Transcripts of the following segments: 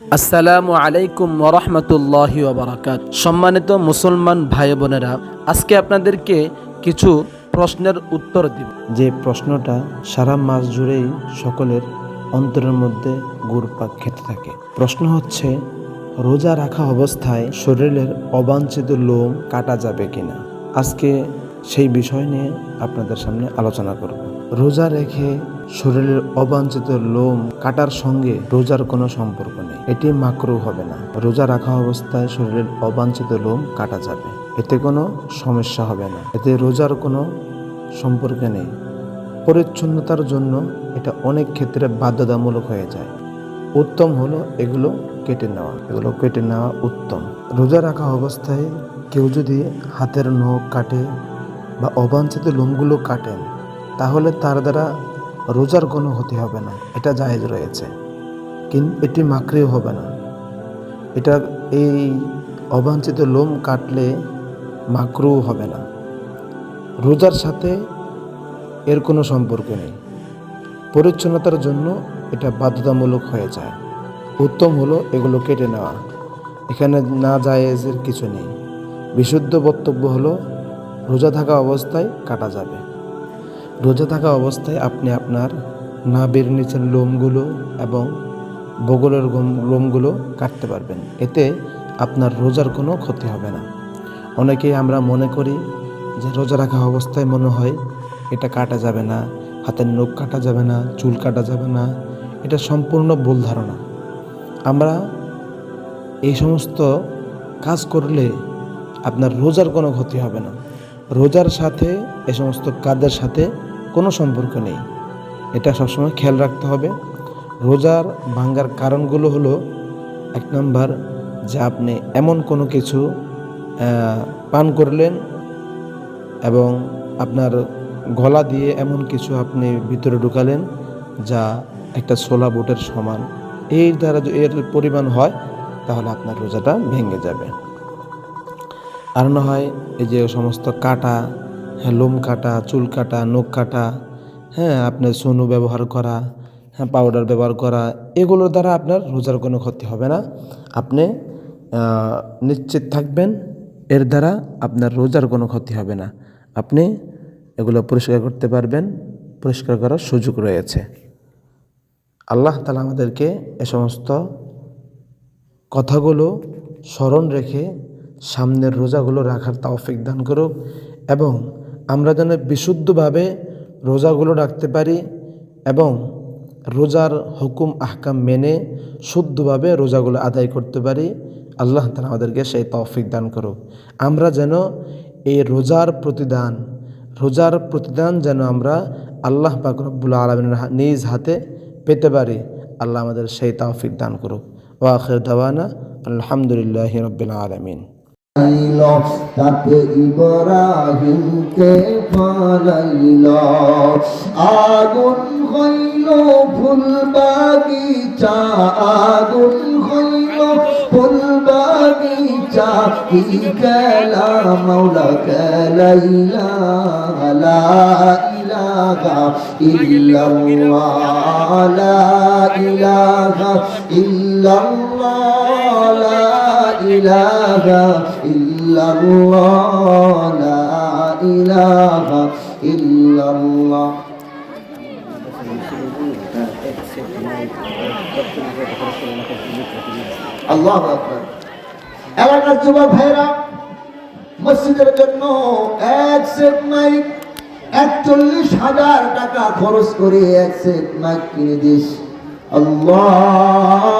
আসসালামু আলাইকুম ওরহমতুল্লাহ ওবরাকাত সম্মানিত মুসলমান ভাই বোনেরা আজকে আপনাদেরকে কিছু প্রশ্নের উত্তর দিব। যে প্রশ্নটা সারা মাস জুড়েই সকলের অন্তরের মধ্যে ঘুরপাক খেতে থাকে। প্রশ্ন হচ্ছে, রোজা রাখা অবস্থায় শরীরের অবাঞ্ছিত লোম কাটা যাবে কিনা? আজকে সেই বিষয় নিয়ে আপনাদের সামনে আলোচনা করব। রোজা রেখে শরীরের অবাঞ্ছিত লোম কাটার সঙ্গে রোজার কোনো সম্পর্ক নেই। এটি মাকরু হবে না। রোজা রাখা অবস্থায় শরীরের অবাঞ্ছিত লোম কাটা যাবে। এতে কোনো সমস্যা হবে না। এতে রোজার কোনো সম্পর্কে নেই। পরিচ্ছন্নতার জন্য এটা অনেক ক্ষেত্রে বাধ্যতামূলক হয়ে যায়। উত্তম হলো এগুলো কেটে নেওয়া। এগুলো কেটে নেওয়া উত্তম। রোজা রাখা অবস্থায় কেউ যদি হাতের নখ কাটে বা অবাঞ্ছিত লোমগুলো কাটেন তাহলে তার দ্বারা রোজার কোনো ক্ষতি হবে না। এটা জায়েজ রয়েছে। কিন্তু এটি মাকড়েও হবে না। এটা এই অবাঞ্ছিত লোম কাটলে মাকড়ও হবে না। রোজার সাথে এর কোনো সম্পর্ক নেই। পরিচ্ছন্নতার জন্য এটা বাধ্যতামূলক হয়ে যায়। উত্তম হলো এগুলো কেটে নেওয়া। এখানে না জায়েজের কিছু নেই। বিশুদ্ধ বক্তব্য হলো, রোজা থাকা অবস্থায় কাটা যাবে। রোজা থাকা অবস্থায় আপনি আপনার নাবির নিচের লোমগুলো এবং বগলের লোমগুলো কাটতে পারবেন। এতে আপনার রোজার কোনো ক্ষতি হবে না। অনেকেই আমরা মনে করি যে রোজা রাখা অবস্থায় মনে হয় এটা কাটা যাবে না, হাতের নখ কাটা যাবে না, চুল কাটা যাবে না, এটা সম্পূর্ণ ভুল ধারণা। আমরা এই সমস্ত কাজ করলে আপনার রোজার কোনো ক্ষতি হবে না। রোজার সাথে, এ সমস্ত কাজের সাথে কোনো সম্পর্ক নেই। এটা সবসময় খেয়াল রাখতে হবে। রোজার ভাঙ্গার কারণগুলো হলো, এক নাম্বার, যে আপনি এমন কোনো কিছু পান করলেন এবং আপনার গলা দিয়ে এমন কিছু আপনি ভিতরে ঢুকালেন যা একটা ছোলা বুটের সমান। এই দ্বারা এর পরিমাণ হয়, তাহলে আপনার রোজাটা ভেঙে যাবে। আর না হয় এই যে সমস্ত কাটা লোম কাটা, চুল কাটা, নখ কাটা হ্যাঁ আপনার সোনু ব্যবহার করা হ্যাঁ পাউডার ব্যবহার করা, এগুলোর দ্বারা আপনার রোজার কোনো ক্ষতি হবে না। আপনি নিশ্চিত থাকবেন, এর দ্বারা আপনার রোজার কোনো ক্ষতি হবে না। আপনি এগুলো পরিষ্কার করতে পারবেন, পরিষ্কার করার সুযোগ রয়েছে। আল্লাহ তালা আমাদেরকে এ সমস্ত কথাগুলো স্মরণ রেখে সামনের রোজাগুলো রাখার তৌফিক দান করুক এবং আমরা যেন বিশুদ্ধভাবে রোজাগুলো রাখতে পারি এবং রোজার হুকুম, আহকাম মেনে শুদ্ধভাবে রোজাগুলো আদায় করতে পারি, আল্লাহ তালা আমাদেরকে সেই তৌফিক দান করুক। আমরা যেন এই রোজার প্রতিদান রোজার প্রতিদান যেন আমরা আল্লাহ পাক রব্বুল আলমিনের নিজ হাতে পেতে পারি, আল্লাহ আমাদের সেই তৌফিক দান করুক। ওয়াখির দাওয়ানা আলহামদুলিল্লাহ রবিল আলমিন। পাইল তাতে ইব্রাহিমকে পালাইল আগুন হইল ফুল বাগিচা আগুন হইল ফুল বাগিচা কি খেলা মৌলা খেলাইলা? লা ইলাহা ইল্লাল্লাহ, লা ইলাহা ইলাহা ইল্লাল্লাহ, লা ইলাহা ইল্লাল্লাহ। আল্লাহ আকবার। এলাকার যুবক ভাইরা মসজিদের জন্য এক সেট মাইক, একচল্লিশ হাজার টাকা খরচ করে এক সেট মাইক কিনে দিস। আল্লাহ।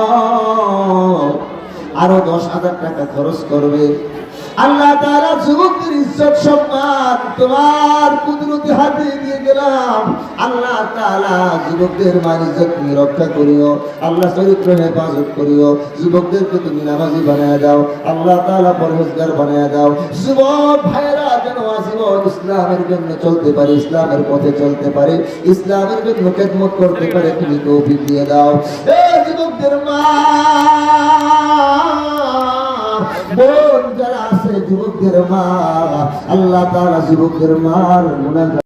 আরও দশ হাজার টাকা খরচ করবে। আল্লাহ তারা যুবকদের ইজ্জত, সম্মান, তোমার কুদরতি হাতে দিয়ে গেলাম। আল্লাহ তাআলা যুবকদের মান ইজ্জত তুমি রক্ষা করিও, আল্লাহ চরিত্র হেফাজত করিও। যুবকদেরকে তুমি নামাজি বানায় দাও, আল্লাহ তাআলা পরহেজগার বানায় দাও। যুবক ভাইরা যেন আজীবন ইসলামের জন্য চলতে পারে, ইসলামের পথে চলতে পারে, ইসলামের জন্য খেদমত করতে পারে, তুমি তৌফিক দিয়ে দাও। এ যুবকদের মা যুবকদের মা আল্লাহ তারা যুবকদের মার গুনাহ